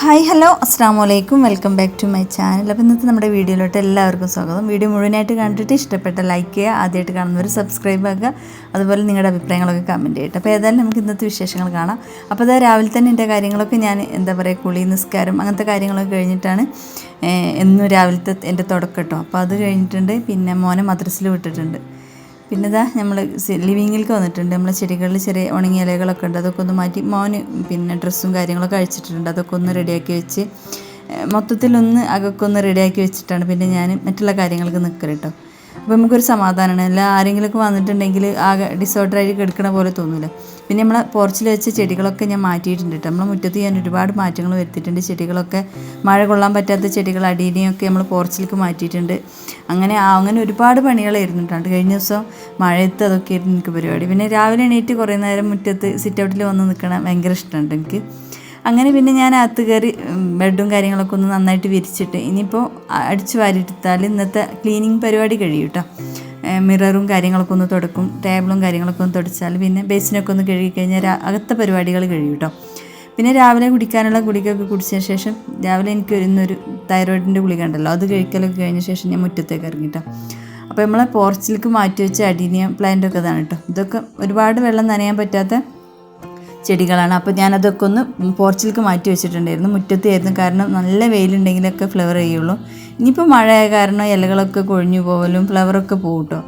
Hi hello. അസ്സാം വലൈക്കും welcome back to my channel. അപ്പോൾ ഇന്നത്തെ നമ്മുടെ വീഡിയോയിലോട്ട് എല്ലാവർക്കും സ്വാഗതം. വീഡിയോ മുഴുവനായിട്ട് കണ്ടിട്ട് ഇഷ്ടപ്പെട്ട ലൈക്ക് ചെയ്യുക ആദ്യമായിട്ട് കാണുന്നവർ സബ്സ്ക്രൈബ് ആക്കുക. അതുപോലെ നിങ്ങളുടെ അഭിപ്രായങ്ങളൊക്കെ കമന്റ് ചെയ്യട്ടെ അപ്പോൾ ഏതായാലും നമുക്ക് ഇന്നത്തെ വിശേഷങ്ങൾ കാണാം. അപ്പോൾ അതാ രാവിലെ തന്നെ എന്റെ കാര്യങ്ങളൊക്കെ ഞാൻ എന്താ പറയുക കുളി നിസ്കാരം അങ്ങനത്തെ കാര്യങ്ങളൊക്കെ കഴിഞ്ഞിട്ടാണ് എന്നും രാവിലത്തെ എന്റെ തുടക്കം കേട്ടോ. അപ്പോൾ അത് കഴിഞ്ഞിട്ടുണ്ട്. പിന്നെ മോനെ മദ്രസിൽ വിട്ടിട്ടുണ്ട്. പിന്നെ ഇതാ നമ്മൾ ലിവിങ്ങിലേക്ക് വന്നിട്ടുണ്ട്. നമ്മൾ ചെടികളിൽ ചെറിയ ഉണങ്ങിയ ഇലകളൊക്കെ ഉണ്ട്. അതൊക്കെ ഒന്ന് മാറ്റി മോന് പിന്നെ ഡ്രസ്സും കാര്യങ്ങളൊക്കെ അഴിച്ചിട്ടുണ്ട്. അതൊക്കെ ഒന്ന് റെഡിയാക്കി വെച്ച് മൊത്തത്തിലൊന്ന് അകൊക്കെ ഒന്ന് റെഡിയാക്കി വെച്ചിട്ടാണ് പിന്നെ ഞാൻ മറ്റുള്ള കാര്യങ്ങൾക്ക് നിൽക്കൽ കേട്ടോ അപ്പോൾ നമുക്കൊരു സമാധാനമാണ് അല്ല ആരെങ്കിലുമൊക്കെ വന്നിട്ടുണ്ടെങ്കിൽ ആകെ ഡിസോർഡറായി കിടക്കണ പോലെ തോന്നില്ല പിന്നെ നമ്മളെ പോർച്ചിൽ വെച്ച ചെടികളൊക്കെ ഞാൻ മാറ്റിയിട്ടുണ്ട് കേട്ടോ നമ്മളെ മുറ്റത്ത് ഞാൻ ഒരുപാട് മാറ്റങ്ങൾ വരുത്തിയിട്ടുണ്ട്. ചെടികളൊക്കെ മഴ കൊള്ളാൻ പറ്റാത്ത ചെടികൾ അടീനെയൊക്കെ നമ്മൾ പോർച്ചിലേക്ക് മാറ്റിയിട്ടുണ്ട്. അങ്ങനെ അങ്ങനെ ഒരുപാട് പണികൾ കേട്ടോ കഴിഞ്ഞ ദിവസം മഴയത്ത് അതൊക്കെ ആയിരുന്നു എനിക്ക് പരിപാടി. പിന്നെ രാവിലെ എണീറ്റ് കുറേ നേരം മുറ്റത്ത് സിറ്റ് ഔട്ടിൽ വന്ന് നിൽക്കണം ഭയങ്കര ഇഷ്ടമുണ്ട് എനിക്ക്. അങ്ങനെ പിന്നെ ഞാൻ അകത്ത് കയറി ബെഡും കാര്യങ്ങളൊക്കെ ഒന്ന് നന്നായിട്ട് വിരിച്ചിട്ട് ഇനിയിപ്പോൾ അടിച്ചു വാരിയിട്ടാൽ ഇന്നത്തെ ക്ലീനിങ് പരിപാടി കഴിയും കേട്ടോ മിററും കാര്യങ്ങളൊക്കെ ഒന്ന് തുടക്കും ടേബിളും കാര്യങ്ങളൊക്കെ ഒന്ന് തുടച്ചാൽ പിന്നെ ബേസിനൊക്കെ ഒന്ന് കഴുകി കഴിഞ്ഞാൽ അകത്തെ പരിപാടികൾ കഴിയും കേട്ടോ പിന്നെ രാവിലെ കുടിക്കാനുള്ള ഗുളികയൊക്കെ കുടിച്ചതിന് ശേഷം രാവിലെ എനിക്ക് ഇന്നൊരു തൈറോയിഡിന്റെ ഗുളിക ഉണ്ടല്ലോ അത് കഴിക്കലൊക്കെ കഴിഞ്ഞ ശേഷം ഞാൻ മുറ്റത്തേക്ക് ഇറങ്ങിട്ടോ. അപ്പോൾ നമ്മളെ പോർച്ചിലേക്ക് മാറ്റി വെച്ച അടിനിയം പ്ലാന്റ് ഒക്കെ ഇതാണ് കേട്ടോ. ഇതൊക്കെ ഒരുപാട് വെള്ളം നനയാൻ പറ്റാത്ത ചെടികളാണ്. അപ്പോൾ ഞാനതൊക്കെ ഒന്ന് പോർച്ചിലേക്ക് മാറ്റി വെച്ചിട്ടുണ്ടായിരുന്നു. മുറ്റത്തായിരുന്നു. കാരണം നല്ല വെയിലുണ്ടെങ്കിലൊക്കെ ഫ്ലവർ ചെയ്യുള്ളൂ. ഇനിയിപ്പോൾ മഴയായ കാരണം ഇലകളൊക്കെ കൊഴിഞ്ഞു പോകലും ഫ്ലവറൊക്കെ പോകും കേട്ടോ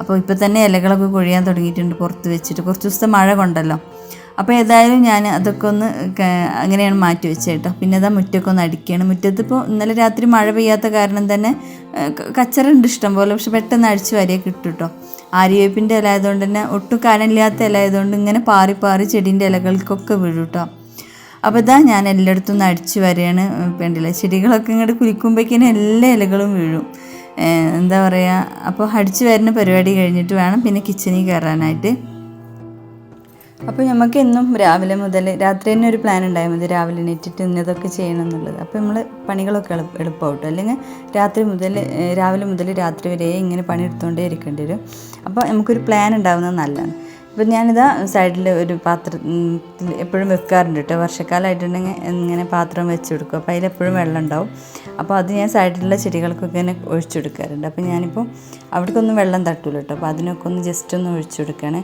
അപ്പോൾ ഇപ്പോൾ തന്നെ ഇലകളൊക്കെ കൊഴിയാൻ തുടങ്ങിയിട്ടുണ്ട് പുറത്ത് വെച്ചിട്ട്. കുറച്ച് ദിവസത്തെ മഴ കൊണ്ടല്ലോ. അപ്പോൾ ഏതായാലും ഞാൻ അതൊക്കെ ഒന്ന് അങ്ങനെയാണ് മാറ്റി വെച്ചത് കേട്ടോ പിന്നെ അതാ മുറ്റമൊക്കെ ഒന്ന് അടിക്കുകയാണ് മുറ്റത്ത് ഇപ്പോൾ ഇന്നലെ രാത്രി മഴ പെയ്യാത്ത കാരണം തന്നെ കച്ചറുണ്ട് ഇഷ്ടം പോലെ പക്ഷെ പെട്ടെന്ന് അഴിച്ചു വാരിയെ കിട്ടും കേട്ടോ ആര്യവേപ്പിന്റെ ഇല ആയതുകൊണ്ട് തന്നെ ഒട്ടും കനമില്ലാത്ത ഇല ആയതുകൊണ്ട് ഇങ്ങനെ പാറി പാറി ചെടീന്റെ ഇലകൾക്കൊക്കെ വീഴും കേട്ടോ അപ്പോൾ ഇതാ ഞാൻ എല്ലായിടത്തും ഒന്ന് അടിച്ചു വരികയാണ് വേണ്ടില്ല ചെടികളൊക്കെ ഇങ്ങോട്ട് കുലിക്കുമ്പോഴേക്കിനും എല്ലാ ഇലകളും വീഴും. എന്താ പറയുക അപ്പോൾ അടിച്ചു വരുന്ന പരിപാടി കഴിഞ്ഞിട്ട് വേണം പിന്നെ കിച്ചണിൽ കയറാനായിട്ട്. അപ്പോൾ നമുക്ക് എന്നും രാവിലെ മുതൽ രാത്രി തന്നെ ഒരു പ്ലാൻ ഉണ്ടായാൽ മതി. രാവിലെ എണീറ്റിട്ട് ഇന്നതൊക്കെ ചെയ്യണം എന്നുള്ളത് അപ്പോൾ നമ്മൾ പണികളൊക്കെ എളുപ്പ എളുപ്പമാവട്ടോ അല്ലെങ്കിൽ രാത്രി മുതൽ രാവിലെ മുതൽ രാത്രി വരെ ഇങ്ങനെ പണിയെടുത്തുകൊണ്ടേ ഇരിക്കേണ്ടി വരും. അപ്പോൾ നമുക്കൊരു പ്ലാൻ ഉണ്ടാവുന്നത് നല്ലതാണ്. ഇപ്പം ഞാനിതാ സൈഡിൽ ഒരു പാത്രത്തിൽ എപ്പോഴും വെക്കാറുണ്ട് കേട്ടോ വർഷക്കാലമായിട്ടുണ്ടെങ്കിൽ ഇങ്ങനെ പാത്രം വെച്ച് കൊടുക്കും. അപ്പോൾ അതിലെപ്പോഴും വെള്ളം ഉണ്ടാവും അപ്പോൾ അത് ഞാൻ സൈഡിലുള്ള ചെടികൾക്കൊക്കെ ഇങ്ങനെ ഒഴിച്ചു കൊടുക്കാറുണ്ട്. അപ്പോൾ ഞാനിപ്പോൾ അവിടേക്കൊന്നും വെള്ളം തട്ടില്ല കേട്ടോ അപ്പോൾ അതിനൊക്കെ ഒന്ന് ജസ്റ്റ് ഒന്ന് ഒഴിച്ചു കൊടുക്കുകയാണ്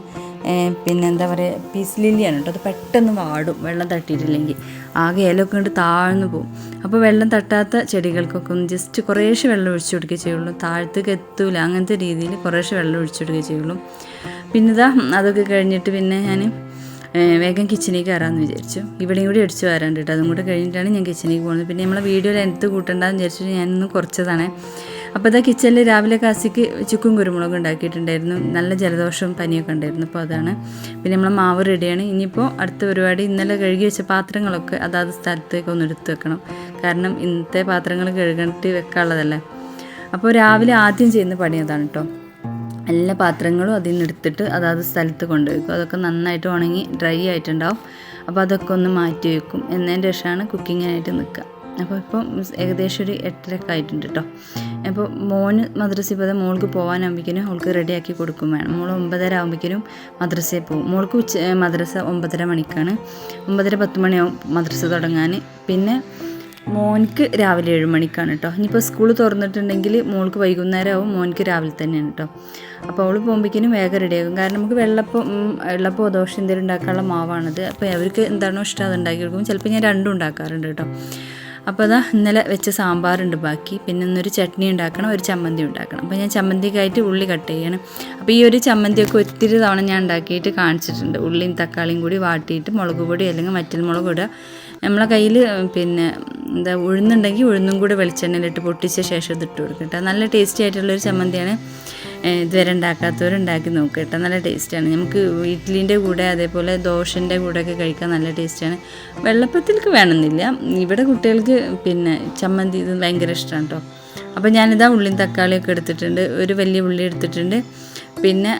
പിന്നെ എന്താ പറയുക പീസ് ലില്ലിയാണ് കേട്ടോ അത് പെട്ടെന്ന് വാടും. വെള്ളം തട്ടിയിട്ടില്ലെങ്കിൽ. ആകെ ഇലയൊക്കെ കൊണ്ട് താഴ്ന്നു പോകും അപ്പോൾ വെള്ളം തട്ടാത്ത ചെടികൾക്കൊക്കെ ഒന്ന് ജസ്റ്റ് കുറേശ്ശെ വെള്ളം ഒഴിച്ചു കൊടുക്കുകയേ ചെയ്യുള്ളൂ. താഴത്തേക്ക് എത്തൂല. അങ്ങനത്തെ രീതിയിൽ കുറേശ്ശെ വെള്ളം ഒഴിച്ചു കൊടുക്കുകയേ ചെയ്യുള്ളൂ. പിന്നെ ഇതാ അതൊക്കെ കഴിഞ്ഞിട്ട് പിന്നെ ഞാൻ വേഗം കിച്ചണിലേക്ക് കയറാമെന്ന് വിചാരിച്ചു. ഇവിടെയും കൂടി അടിച്ചു വരാണ്ട് കേട്ടോ അതും കൂടെ കഴിഞ്ഞിട്ടാണ് ഞാൻ കിച്ചണിലേക്ക് പോകുന്നത്. പിന്നെ നമ്മളെ വീഡിയോയിൽ എടുത്ത് കൂട്ടണ്ടെന്ന് വിചാരിച്ചിട്ട് ഞാനൊന്ന് കുറച്ചതാണ്. അപ്പോൾ ഇതാ കിച്ചണിൽ രാവിലെ കാസിക്ക് ചുക്കും കുരുമുളകും ഉണ്ടാക്കിയിട്ടുണ്ടായിരുന്നു. നല്ല ജലദോഷവും പനിയൊക്കെ ഉണ്ടായിരുന്നു. അപ്പോൾ അതാണ്. പിന്നെ നമ്മളെ മാവ് റെഡിയാണ്. ഇനിയിപ്പോൾ അടുത്ത പരിപാടി ഇന്നലെ കഴുകി വെച്ച പാത്രങ്ങളൊക്കെ അതാത് സ്ഥലത്തേക്ക് ഒന്ന് എടുത്ത് വെക്കണം. കാരണം ഇന്നത്തെ പാത്രങ്ങൾ കഴുകിട്ട് വെക്കാനുള്ളതല്ലേ. അപ്പോൾ രാവിലെ ആദ്യം ചെയ്യുന്ന പണി അതാണ് കേട്ടോ എല്ലാ പാത്രങ്ങളും അതിൽ നിന്ന് എടുത്തിട്ട് അതാത് സ്ഥലത്ത് കൊണ്ടുവയ്ക്കും. അതൊക്കെ നന്നായിട്ട് ഉണങ്ങി ഡ്രൈ ആയിട്ടുണ്ടാവും. അപ്പോൾ അതൊക്കെ ഒന്ന് മാറ്റി വയ്ക്കും. എന്നതിന്റെ ശേഷമാണ് കുക്കിങ്ങിനായിട്ട് നിൽക്കുക. അപ്പോൾ ഇപ്പം ഏകദേശം ഒരു എട്ടരക്കെ ആയിട്ടുണ്ട് കേട്ടോ. അപ്പോൾ മോന് മദ്രസയിൽ പോയത് മോൾക്ക് പോകാനാകുമ്പോഴേക്കും അവൾക്ക് റെഡിയാക്കി കൊടുക്കും വേണം. മോൾ ഒമ്പതര ആകുമ്പോഴേക്കും മദ്രസയിൽ പോകും. മോൾക്ക് ഉച്ച മദ്രസ ഒമ്പതര മണിക്കാണ്. ഒമ്പതര പത്ത് മണിയാവും മദ്രസ തുടങ്ങാൻ. പിന്നെ മോനിക്ക് രാവിലെ ഏഴ് മണിക്കാണ് കേട്ടോ ഇനിയിപ്പോൾ സ്കൂൾ തുറന്നിട്ടുണ്ടെങ്കിൽ മോൾക്ക് വൈകുന്നേരം ആവും മോനിക്ക് രാവിലെ തന്നെയാണ് കേട്ടോ അപ്പോൾ അവൾ പോകുമ്പോഴേക്കിനും വേഗം റെഡിയാകും കാരണം നമുക്ക് വെള്ളപ്പം വെള്ളപ്പോ ദോശ എന്തെങ്കിലും ഉണ്ടാക്കാനുള്ള മാവാണത്. അപ്പോൾ അവർക്ക് എന്താണോ ഇഷ്ടം അത് ഉണ്ടാക്കി കൊടുക്കും. ചിലപ്പോൾ ഞാൻ രണ്ടും ഉണ്ടാക്കാറുണ്ട് കേട്ടോ അപ്പോൾ അതാ ഇന്നലെ വെച്ച സാമ്പാറുണ്ട് ബാക്കി. പിന്നെ ഇന്നൊരു ചട്നി ഉണ്ടാക്കണം ഒരു ചമ്മന്തി ഉണ്ടാക്കണം. അപ്പോൾ ഞാൻ ചമ്മന്തിക്കായിട്ട് ഉള്ളി കട്ട് ചെയ്യണം. അപ്പോൾ ഈ ഒരു ചമ്മന്തിയൊക്കെ ഒത്തിരി തവണ ഞാൻ ഉണ്ടാക്കിയിട്ട് കാണിച്ചിട്ടുണ്ട്. ഉള്ളിയും തക്കാളിയും കൂടി വാട്ടിയിട്ട് മുളക് പൊടി അല്ലെങ്കിൽ മറ്റൽ മുളക് ഇടുക. നമ്മളെ കയ്യിൽ പിന്നെ എന്താ ഉഴുന്നുണ്ടെങ്കിൽ ഉഴുന്നും കൂടി വെളിച്ചെണ്ണയിലിട്ട് പൊട്ടിച്ച ശേഷം ഇത് ഇട്ട് കൊടുക്കും കേട്ടോ. നല്ല ടേസ്റ്റി ആയിട്ടുള്ളൊരു ചമ്മന്തിയാണ്. ഇതുവരെ ഉണ്ടാക്കാത്തവരുണ്ടാക്കി നോക്കുക കേട്ടോ. നല്ല ടേസ്റ്റാണ് നമുക്ക് ഇഡ്ഡലിന്റെ കൂടെ അതേപോലെ ദോശന്റെ കൂടെയൊക്കെ കഴിക്കാൻ നല്ല ടേസ്റ്റാണ് വെള്ളപ്പത്തിലേക്ക് വേണമെന്നില്ല. ഇവിടെ കുട്ടികൾക്ക് പിന്നെ ചമ്മന്തി ഇത് ഭയങ്കര ഇഷ്ടമാണ് കേട്ടോ. അപ്പോൾ ഞാനിതാ ഉള്ളിയും തക്കാളിയൊക്കെ എടുത്തിട്ടുണ്ട്. ഒരു വലിയ ഉള്ളി എടുത്തിട്ടുണ്ട്. പിന്നെ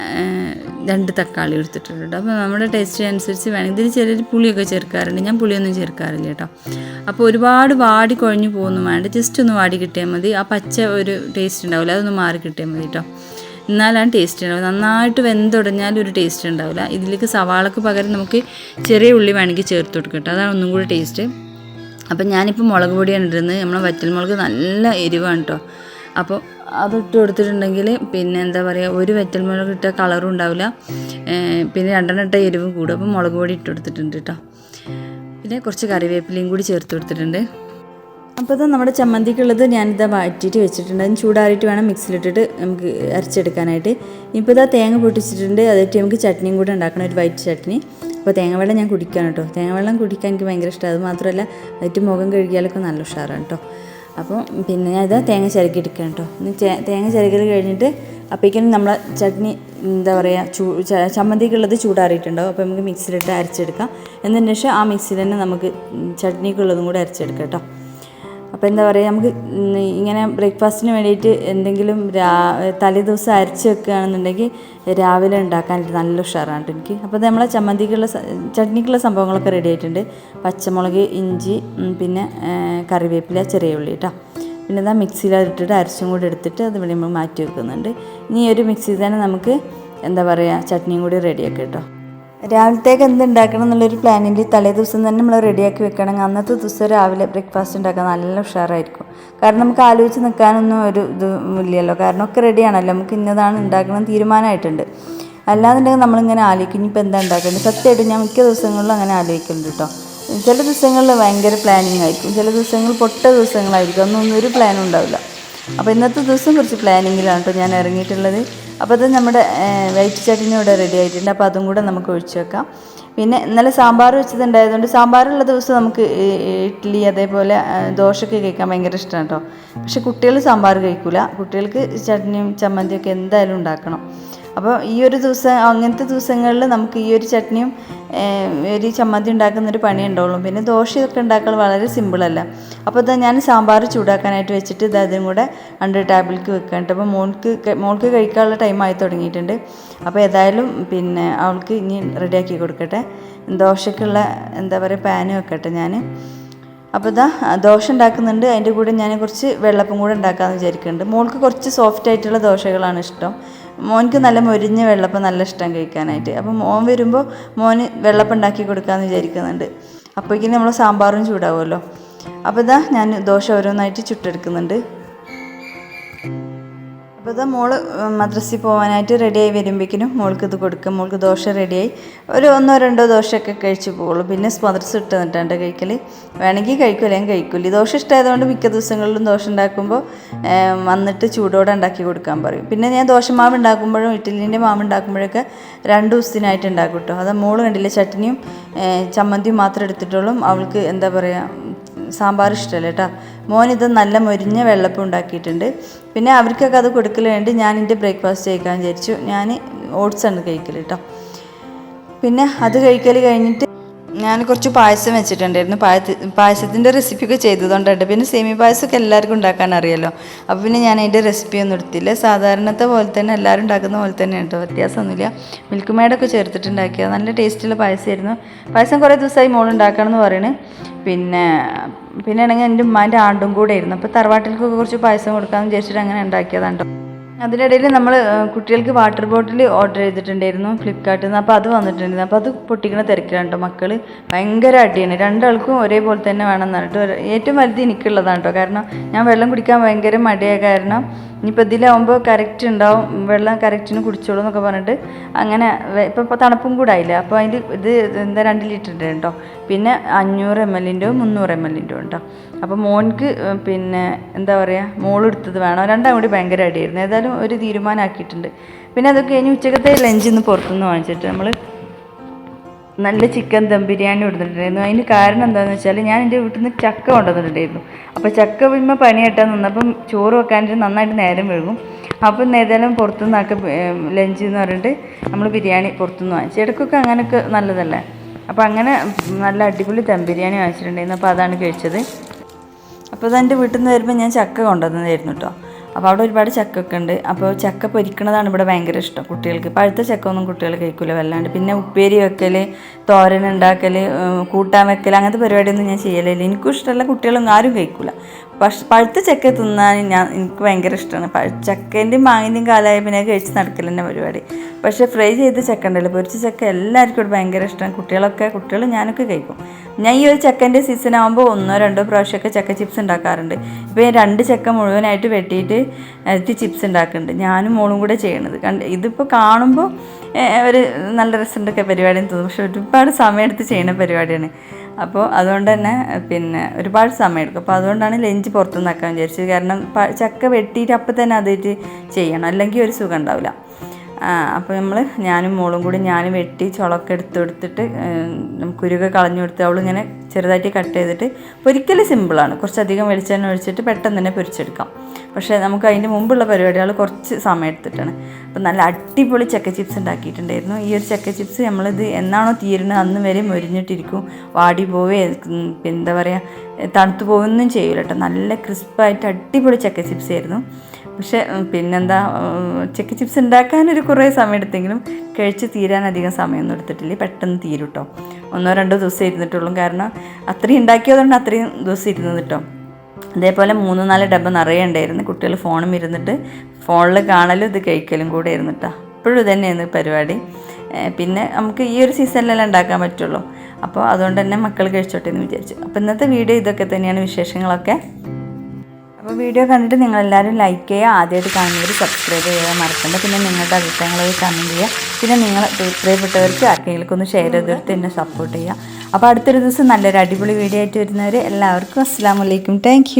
രണ്ട് തക്കാളി എടുത്തിട്ടുണ്ട് കേട്ടോ. അപ്പോൾ നമ്മുടെ ടേസ്റ്റ് അനുസരിച്ച് വേണമെങ്കിൽ ഇതിൽ ചിലർ പുളിയൊക്കെ ചേർക്കാറുണ്ട്. ഞാൻ പുളിയൊന്നും ചേർക്കാറില്ല കേട്ടോ. അപ്പോൾ ഒരുപാട് വാടി കുഴഞ്ഞു പോകുന്നു വേണ്ട. ജസ്റ്റ് ഒന്ന് വാടി കിട്ടിയാൽ മതി. ആ പച്ച ഒരു ടേസ്റ്റ് ഉണ്ടാവില്ല. അതൊന്ന് മാറി കിട്ടിയാൽ മതി കേട്ടോ. എന്നാലാണ് ടേസ്റ്റ് ഉണ്ടാവുക. നന്നായിട്ട് വെന്തുടഞ്ഞാൽ ഒരു ടേസ്റ്റ് ഉണ്ടാവില്ല. ഇതിലേക്ക് സവാളക്ക് പകരം നമുക്ക് ചെറിയ ഉള്ളി വേണമെങ്കിൽ ചേർത്ത് കൊടുക്കാം കേട്ടോ. അതാണ് ഒന്നും കൂടി ടേസ്റ്റ് അപ്പം ഞാനിപ്പോൾ മുളക് പൊടിയാണ് ഇടുന്നത്. നമ്മളെ വറ്റൽ മുളക് നല്ല എരിവാണ് കേട്ടോ. അപ്പോൾ അതിട്ട് കൊടുത്തിട്ടുണ്ടെങ്കിൽ പിന്നെ എന്താ പറയുക ഒരു വെറ്റൽ മുളക് ഇട്ട കളറും ഉണ്ടാവില്ല. പിന്നെ രണ്ടെണ്ണം ഇട്ട എരിവും കൂടും. അപ്പോൾ മുളക് പൊടി ഇട്ട് കൊടുത്തിട്ടുണ്ട് കേട്ടോ പിന്നെ കുറച്ച് കറിവേപ്പിലയും കൂടി ചേർത്ത് കൊടുത്തിട്ടുണ്ട്. അപ്പോൾ ഇത് നമ്മുടെ ചമ്മന്തിക്കുള്ളത് ഞാനിതാ വാറ്റിയിട്ട് വെച്ചിട്ടുണ്ട്. അതിന് ചൂടാറിയിട്ട് വേണം മിക്സിലിട്ടിട്ട് നമുക്ക് അരച്ചെടുക്കാനായിട്ട്. ഇപ്പോൾ ഇതാ തേങ്ങ പൊട്ടിച്ചിട്ടുണ്ട്. അതായിട്ട് നമുക്ക് ചട്നിയും കൂടെ ഉണ്ടാക്കണം ഒരു വൈറ്റ് ചട്നി. അപ്പോൾ തേങ്ങ വെള്ളം ഞാൻ കുടിക്കാൻ കേട്ടോ തേങ്ങ വെള്ളം കുടിക്കാൻ എനിക്ക് ഭയങ്കര ഇഷ്ടമാണ് അത് മാത്രമല്ല അതിട്ട് മുഖം കഴുകിയാലൊക്കെ നല്ല ഉഷാറാണ് കേട്ടോ അപ്പോൾ പിന്നെ ഞാനിത് തേങ്ങ ചിരക്കി എടുക്കാം കേട്ടോ. തേങ്ങ ചിരകൽ കഴിഞ്ഞിട്ട് അപ്പോഴേക്കും നമ്മളെ ചട്നി എന്താ പറയുക ച- ചമ്മന്തിക്കുള്ളത് ചൂടാറിയിട്ടുണ്ടാവും. അപ്പോൾ നമുക്ക് മിക്സിയിലിട്ട് അരച്ചെടുക്കാം. എന്നതിന് ശേഷം ആ മിക്സിയിൽ തന്നെ നമുക്ക് ചട്നിക്കുള്ളതും കൂടെ അരച്ചെടുക്കാം കേട്ടോ. അപ്പോൾ എന്താ പറയുക നമുക്ക് ഇങ്ങനെ ബ്രേക്ക്ഫാസ്റ്റിന് വേണ്ടിയിട്ട് എന്തെങ്കിലും രാ തലേദിവസം അരച്ച് വെക്കുകയാണെന്നുണ്ടെങ്കിൽ രാവിലെ ഉണ്ടാക്കാനായിട്ട് നല്ല ഉഷാറാണ് എനിക്ക്. അപ്പോൾ അത് നമ്മളെ ചമ്മന്തിക്കുള്ള ചട്നിക്കുള്ള സംഭവങ്ങളൊക്കെ റെഡി ആയിട്ടുണ്ട്. പച്ചമുളക് ഇഞ്ചി പിന്നെ കറിവേപ്പില ചെറിയ ഉള്ളി കേട്ടോ. പിന്നെ ഇതാ മിക്സിയിൽ ഇട്ടിട്ട് അരച്ചും കൂടി എടുത്തിട്ട് അത് ഇവിടെ നമ്മൾ മാറ്റി വെക്കുന്നുണ്ട്. ഇനി ഒരു മിക്സിയിൽ തന്നെ നമുക്ക് എന്താ പറയുക ചട്നിയും കൂടി റെഡിയാക്കാം കേട്ടോ. രാവിലത്തേക്ക് എന്ത് ഉണ്ടാക്കണം എന്നുള്ളൊരു പ്ലാനിൽ തലേ ദിവസം തന്നെ നമ്മൾ റെഡിയാക്കി വെക്കണമെങ്കിൽ അന്നത്തെ ദിവസം രാവിലെ ബ്രേക്ക്ഫാസ്റ്റ് ഉണ്ടാക്കാൻ നല്ല ഉഷാറായിരിക്കും. കാരണം നമുക്ക് ആലോചിച്ച് നിൽക്കാനൊന്നും ഒരു ഇത് ഇല്ലല്ലോ. കാരണം ഒക്കെ റെഡിയാണല്ലോ. നമുക്ക് ഇന്നതാണ് ഉണ്ടാക്കണം തീരുമാനമായിട്ടുണ്ട്. അല്ലാന്നുണ്ടെങ്കിൽ നമ്മളിങ്ങനെ ആലോചിക്കും. ഇനിയിപ്പോൾ എന്താ ഉണ്ടാക്കേണ്ടത്? സത്യമായിട്ട് ഞാൻ മിക്ക ദിവസങ്ങളിലും അങ്ങനെ ആലോചിക്കുന്നുണ്ട് കേട്ടോ. ചില ദിവസങ്ങളിൽ ഭയങ്കര പ്ലാനിങ് ആയിരിക്കും. ചില ദിവസങ്ങൾ പൊട്ട ദിവസങ്ങളായിരിക്കും. അന്നൊന്നും ഒരു പ്ലാനും ഉണ്ടാവില്ല. അപ്പോൾ ഇന്നത്തെ ദിവസം കുറച്ച് പ്ലാനിങ്ങിലാണ് കേട്ടോ ഞാൻ ഇറങ്ങിയിട്ടുള്ളത്. അപ്പോൾ അത് നമ്മുടെ വൈറ്റ് ചട്ടിനും ഇവിടെ റെഡി ആയിട്ടുണ്ട്. അപ്പോൾ അതും കൂടെ നമുക്ക് ഒഴിച്ചു വെക്കാം. പിന്നെ ഇന്നലെ സാമ്പാർ വെച്ചതുണ്ടായതുകൊണ്ട് സാമ്പാറുള്ള ദിവസം നമുക്ക് ഇഡ്ഡലി അതേപോലെ ദോശയൊക്കെ കഴിക്കാൻ ഭയങ്കര ഇഷ്ടമാണ് കേട്ടോ. പക്ഷെ കുട്ടികൾ സാമ്പാർ കഴിക്കില്ല കുട്ടികൾക്ക് ചട്നിയും ചമ്മന്തിയൊക്കെ എന്തായാലും ഉണ്ടാക്കണം. അപ്പോൾ ഈ ഒരു ദിവസം അങ്ങനത്തെ ദിവസങ്ങളിൽ നമുക്ക് ഈ ഒരു ചട്നിയും ഒരു ചമ്മന്തി ഉണ്ടാക്കുന്നൊരു പണി ഉണ്ടാവുള്ളൂ. പിന്നെ ദോശയൊക്കെ ഉണ്ടാക്കാൻ വളരെ സിമ്പിളല്ല അപ്പോൾ ഇതാ ഞാൻ സാമ്പാർ ചൂടാക്കാനായിട്ട് വെച്ചിട്ട് ഇത് അതും കൂടെ അണ്ടർ ടേബിൾക്ക് വെക്കാണ്ട് അപ്പോൾ മോൾക്ക് മോൾക്ക് കഴിക്കാനുള്ള ടൈം ആയി തുടങ്ങിയിട്ടുണ്ട്. അപ്പോൾ ഏതായാലും പിന്നെ അവൾക്ക് ഇനി റെഡിയാക്കി കൊടുക്കട്ടെ. ദോശക്കുള്ള എന്താ പറയുക പാന് വെക്കട്ടെ ഞാൻ അപ്പോൾ ഇതാ ദോശ ഉണ്ടാക്കുന്നുണ്ട്. അതിന്റെ കൂടെ ഞാൻ കുറച്ച് വെള്ളപ്പം കൂടെ ഉണ്ടാക്കാമെന്ന് വിചാരിക്കുന്നുണ്ട് മോൾക്ക് കുറച്ച് സോഫ്റ്റ് ആയിട്ടുള്ള ദോശകളാണ് ഇഷ്ടം. മോൻക്ക് നല്ല മൊരിഞ്ഞ വെള്ളപ്പം നല്ല ഇഷ്ടം കഴിക്കാനായിട്ട്. അപ്പോൾ മോൻ വരുമ്പോൾ മോന് വെള്ളപ്പം ഉണ്ടാക്കി കൊടുക്കാമെന്ന് വിചാരിക്കുന്നുണ്ട്. അപ്പോഴേക്കും നമ്മൾ സാമ്പാറും ചൂടാവുമല്ലോ. അപ്പോൾ ഇതാ ഞാൻ ദോശ ഓരോന്നായിട്ട് ചുട്ടെടുക്കുന്നുണ്ട്. അപ്പോൾ ഇതാ മോൾ മദ്രസയിൽ പോകാനായിട്ട് റെഡിയായി വരുമ്പോഴേക്കിനും മോൾക്ക് ഇത് കൊടുക്കും. മോൾക്ക് ദോശ റെഡിയായി ഒരു ഒന്നോ രണ്ടോ ദോശയൊക്കെ കഴിച്ച് പോകുള്ളൂ പിന്നെ മദ്രസ ഇട്ട് നിന്നിട്ടുണ്ട് കഴിക്കൽ വേണമെങ്കിൽ കഴിക്കും അല്ലെങ്കിൽ കഴിക്കില്ല ദോശ ഇഷ്ടമായതുകൊണ്ട് മിക്ക ദിവസങ്ങളിലും ദോശ ഉണ്ടാക്കുമ്പോൾ വന്നിട്ട് ചൂടോടെ ഉണ്ടാക്കി കൊടുക്കാൻ പറയും. പിന്നെ ഞാൻ ദോശമാവ് ഉണ്ടാക്കുമ്പോഴും ഇഡ്ഡലിന്റെ മാവ് ഉണ്ടാക്കുമ്പോഴൊക്കെ രണ്ട് ദിവസത്തിനായിട്ട് ഉണ്ടാക്കും കേട്ടോ അത് മോൾ കണ്ടില്ല ചട്നിയും ചമ്മന്തിയും മാത്രം എടുത്തിട്ടുള്ളൂ. അവൾക്ക് എന്താ പറയുക സാമ്പാർ ഇഷ്ടമല്ല കേട്ടോ. മോൻ ഇത് നല്ല മൊരിഞ്ഞ വെള്ളപ്പം ഉണ്ടാക്കിയിട്ടുണ്ട്. പിന്നെ അവർക്കൊക്കെ അത് കൊടുക്കൽ വേണ്ടി ഞാൻ എന്റെ ബ്രേക്ക്ഫാസ്റ്റ് കഴിക്കാൻ വിചാരിച്ചു. ഞാൻ ഓട്സ് ആണ് കഴിക്കൽ കേട്ടോ പിന്നെ അത് കഴിക്കൽ കഴിഞ്ഞിട്ട് ഞാൻ കുറച്ച് പായസം വെച്ചിട്ടുണ്ടായിരുന്നു. പായ പായസത്തിന്റെ റെസിപ്പിയൊക്കെ ചെയ്തതുകൊണ്ടുണ്ട് പിന്നെ സേമി പായസമൊക്കെ എല്ലാവർക്കും ഉണ്ടാക്കാൻ അറിയാലോ. അപ്പോൾ പിന്നെ ഞാൻ അതിന്റെ റെസിപ്പി ഒന്നും എടുത്തില്ല. സാധാരണത്തെ പോലെ തന്നെ എല്ലാവരും ഉണ്ടാക്കുന്ന പോലെ തന്നെ കേട്ടോ. വ്യത്യാസമൊന്നുമില്ല. മിൽക്ക് മേഡൊക്കെ ചേർത്തിട്ടുണ്ടാക്കിയത്. നല്ല ടേസ്റ്റുള്ള പായസമായിരുന്നു. പായസം കുറേ ദിവസമായി മോൾ ഉണ്ടാക്കണമെന്ന് പറയുന്നത് പിന്നെ പിന്നെ ആണെങ്കിൽ എന്റെ ഉമ്മാന്റെ ആണ്ടും കൂടെ ആയിരുന്നു. അപ്പോൾ തറവാട്ടിൽക്കൊക്കെ കുറച്ച് പായസം കൊടുക്കാമെന്ന് വിചാരിച്ചിട്ട് അങ്ങനെ ഉണ്ടാക്കിയതാണ് കേട്ടോ. അതിനിടയിൽ നമ്മൾ കുട്ടികൾക്ക് വാട്ടർ ബോട്ടിൽ ഓർഡർ ചെയ്തിട്ടുണ്ടായിരുന്നു ഫ്ലിപ്കാർട്ടിൽ നിന്ന്. അപ്പോൾ അത് വന്നിട്ടുണ്ടായിരുന്നു. അപ്പോൾ അത് പൊട്ടിക്കണ തിരക്കിലാണ് കേട്ടോ മക്കൾ ഭയങ്കര അടിയാണ്. രണ്ടാൾക്കും ഒരേപോലെ തന്നെ വേണം എന്ന് പറഞ്ഞിട്ട് ഏറ്റവും വലുത് എനിക്കുള്ളതാണ് കേട്ടോ. കാരണം ഞാൻ വെള്ളം കുടിക്കാൻ ഭയങ്കര മടിയായ കാരണം ഇനിയിപ്പോൾ ഇതിലാവുമ്പോൾ കറക്റ്റ് ഉണ്ടാവും വെള്ളം കറക്റ്റിന് കുടിച്ചോളൂ എന്നൊക്കെ പറഞ്ഞിട്ട് അങ്ങനെ ഇപ്പോൾ തണുപ്പും കൂടെ ആയില്ല? അപ്പോൾ അതിൽ ഇത് എന്താ രണ്ട് ലിറ്ററിന്റെ ഉണ്ടോ പിന്നെ അഞ്ഞൂറ് എം എല്ലിന്റെയോ മുന്നൂറ് എം എല്ലിന്റെയോ ഉണ്ടോ അപ്പോൾ മോൻക്ക് പിന്നെ എന്താ പറയുക മോളെടുത്തത് വേണം. രണ്ടാം കൂടി ഭയങ്കര അടിയായിരുന്നു. ഏതായാലും ഒരു തീരുമാനമാക്കിയിട്ടുണ്ട് പിന്നെ അതൊക്കെ കഴിഞ്ഞ് ഉച്ചക്കത്തെ ലഞ്ച് ഇന്ന് പുറത്തുനിന്ന് വാങ്ങിച്ചിട്ട് നമ്മൾ നല്ല ചിക്കൻ ദം ബിരിയാണി കൊടുത്തിട്ടുണ്ടായിരുന്നു. അതിന് കാരണം എന്താണെന്ന് വെച്ചാൽ ഞാൻ എന്റെ വീട്ടിൽ നിന്ന് ചക്ക കൊണ്ടുവന്നിട്ടുണ്ടായിരുന്നു. അപ്പോൾ ചക്ക വീഴുമ്പോൾ പണി കെട്ടാൻ നിന്നപ്പം ചോറ് വെക്കാനായിട്ട് നന്നായിട്ട് നേരം വഴുകും അപ്പം ഏതായാലും പുറത്തുനിന്നൊക്കെ ലഞ്ച് എന്ന് പറഞ്ഞിട്ട് നമ്മൾ ബിരിയാണി പുറത്തുനിന്ന് വാങ്ങിച്ചു. ഇടയ്ക്കൊക്കെ അങ്ങനെയൊക്കെ നല്ലതല്ലേ? അപ്പോൾ അങ്ങനെ നല്ല അടിപൊളി ദം ബിരിയാണി വാങ്ങിച്ചിട്ടുണ്ടായിരുന്നു. അപ്പോൾ അതാണ് കഴിച്ചത്. അപ്പോൾ അത് എന്റെ വീട്ടിൽ നിന്ന് വരുമ്പോൾ ഞാൻ ചക്ക കൊണ്ടുവന്നതായിരുന്നു കേട്ടോ അപ്പോൾ അവിടെ ഒരുപാട് ചക്കൊക്കെ ഉണ്ട്. അപ്പോൾ ചക്ക പൊരിക്കണതാണ് ഇവിടെ ഭയങ്കര ഇഷ്ടം കുട്ടികൾക്ക്. പഴുത്ത ചക്ക ഒന്നും കുട്ടികൾ കഴിക്കില്ല വല്ലാണ്ട്. പിന്നെ ഉപ്പേരി വെക്കൽ തോരൻ ഉണ്ടാക്കൽ കൂട്ടാൻ വെക്കൽ അങ്ങനത്തെ പരിപാടിയൊന്നും ഞാൻ ചെയ്യലില്ല. എനിക്കും ഇഷ്ടമല്ല കുട്ടികളൊന്നും ആരും കഴിക്കില്ല പക്ഷെ പഴുത്ത ചക്ക തിന്നാൻ ഞാൻ എനിക്ക് ഭയങ്കര ഇഷ്ടമാണ്. ചക്കേന്റെയും മാങ്ങിന്റെയും കാലമായ പിന്നെ കഴിച്ച് നടക്കൽ തന്നെ പരിപാടി. പക്ഷേ ഫ്രൈ ചെയ്ത ചക്ക ഉണ്ടല്ലോ പൊരിച്ച ചക്ക എല്ലാവർക്കും ഇവിടെ ഭയങ്കര ഇഷ്ടമാണ്. കുട്ടികളൊക്കെ കുട്ടികൾ ഞാനൊക്കെ കഴിക്കും. ഞാൻ ഈ ഒരു ചക്കന്റെ സീസൺ ആകുമ്പോൾ ഒന്നോ രണ്ടോ പ്രാവശ്യമൊക്കെ ചക്ക ചിപ്സ് ഉണ്ടാക്കാറുണ്ട്. ഇപ്പോൾ ഞാൻ രണ്ട് ചക്ക മുഴുവനായിട്ട് വെട്ടിയിട്ട് അതിട്ട് ചിപ്സ് ഉണ്ടാക്കുന്നുണ്ട്. ഞാനും മോളും കൂടെ ചെയ്യണത്. കണ്ട് ഇതിപ്പോൾ കാണുമ്പോൾ ഒരു നല്ല രസമുണ്ടൊക്കെ പരിപാടിയെന്ന് തോന്നും. പക്ഷെ ഒരുപാട് സമയമെടുത്ത് ചെയ്യുന്ന പരിപാടിയാണ്. അപ്പോൾ അതുകൊണ്ട് തന്നെ പിന്നെ ഒരുപാട് സമയമെടുക്കും അപ്പോൾ അതുകൊണ്ടാണ് ലഞ്ച് പുറത്തുനിന്ന് ആക്കാൻ വിചാരിച്ചത്. കാരണം ചക്ക വെട്ടിയിട്ട് അപ്പം തന്നെ അതിട്ട് ചെയ്യണം. അല്ലെങ്കിൽ ഒരു സുഖം ഉണ്ടാവില്ല. അപ്പോൾ നമ്മൾ ഞാനും മോളും കൂടി ഞാൻ വെട്ടി ചുളക്കെ എടുത്ത് കൊടുത്തിട്ട് കുരുക കളഞ്ഞു കൊടുത്ത് അവളിങ്ങനെ ചെറുതായിട്ട് കട്ട് ചെയ്തിട്ട് പൊരിക്കൽ സിമ്പിളാണ് കുറച്ചധികം വെളിച്ചെണ്ണ ഒഴിച്ചിട്ട് പെട്ടെന്ന് തന്നെ പൊരിച്ചെടുക്കാം. പക്ഷേ നമുക്ക് അതിന്റെ മുമ്പുള്ള പരിപാടികൾ കുറച്ച് സമയം എടുത്തിട്ടാണ്. അപ്പം നല്ല അടിപൊളി ചക്ക ചിപ്സ് ഉണ്ടാക്കിയിട്ടുണ്ടായിരുന്നു. ഈ ഒരു ചക്ക ചിപ്സ് നമ്മളിത് എന്നാണോ തീരുന്നത് അന്ന് വരെ മൊരിഞ്ഞിട്ടിരിക്കും. വാടി പോവേ എന്താ പറയുക തണുത്തു പോകുന്നൊന്നും ചെയ്യില്ല കേട്ടോ നല്ല ക്രിസ്പായിട്ട് അടിപൊളി ചക്ക ചിപ്സ് ആയിരുന്നു. പക്ഷേ പിന്നെന്താ ഉം, ചക്ക ചിപ്സ് ഉണ്ടാക്കാനൊരു കുറേ സമയം എടുത്തെങ്കിലും കഴിച്ച് തീരാൻ അധികം സമയമൊന്നും എടുത്തിട്ടില്ല. പെട്ടെന്ന് തീരും കേട്ടോ ഒന്നോ രണ്ടോ ദിവസം ഇരുന്നിട്ടുള്ളൂ. കാരണം അത്രയും ഉണ്ടാക്കിയതുകൊണ്ട് അത്രയും ദിവസം ഇരുന്നത് കേട്ടോ അതേപോലെ മൂന്ന് നാല് ഡബ്ബ നിറയെ ഉണ്ടായിരുന്നു. കുട്ടികൾ ഫോണും ഇരുന്നിട്ട് ഫോണിൽ കാണലും ഇത് കഴിക്കലും കൂടെ ഇരുന്നിട്ടാ ഇപ്പോഴും ഇതന്നെയായിരുന്നു പരിപാടി. പിന്നെ നമുക്ക് ഈ ഒരു സീസണിലെല്ലാം ഉണ്ടാക്കാൻ പറ്റുള്ളൂ. അപ്പോൾ അതുകൊണ്ട് തന്നെ മക്കൾ കഴിച്ചോട്ടെ എന്ന് വിചാരിച്ചു. അപ്പോൾ ഇന്നത്തെ വീഡിയോ ഇതൊക്കെ തന്നെയാണ്. വിശേഷങ്ങളൊക്കെ? അപ്പോൾ വീഡിയോ കണ്ടിട്ട് നിങ്ങളെല്ലാവരും ലൈക്ക് ചെയ്യുക. ആദ്യമായിട്ട് കാണുന്നവർ സബ്സ്ക്രൈബ് ചെയ്യാൻ മറക്കണ്ട. പിന്നെ നിങ്ങളുടെ അഭിപ്രായങ്ങളൊക്കെ കമന്റ് ചെയ്യുക. പിന്നെ നിങ്ങൾ പ്രിയപ്പെട്ടവർക്ക് ആർക്കെങ്കിലും ഒന്ന് ഷെയർ ചെയ്തെടുത്ത് എന്നെ സപ്പോർട്ട് ചെയ്യുക. അപ്പോൾ അടുത്തൊരു ദിവസം നല്ലൊരു അടിപൊളി വീഡിയോ ആയിട്ട് വരുന്നവർ എല്ലാവർക്കും അസ്സാം വലൈക്കും താങ്ക്